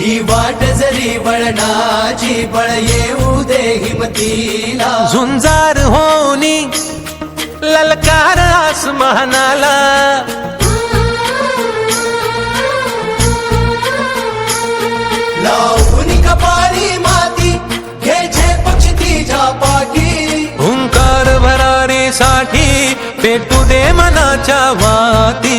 ही वाट जरी वळणाची बळ येऊ दे हिमतीला. झुंजार होनी ललकार आसमानाला. लावून कपाळी माती घ्यायचे पक्ष तिच्या पाठी. हुंकार भरारीसाठी पेटू दे मनाच्या वाती.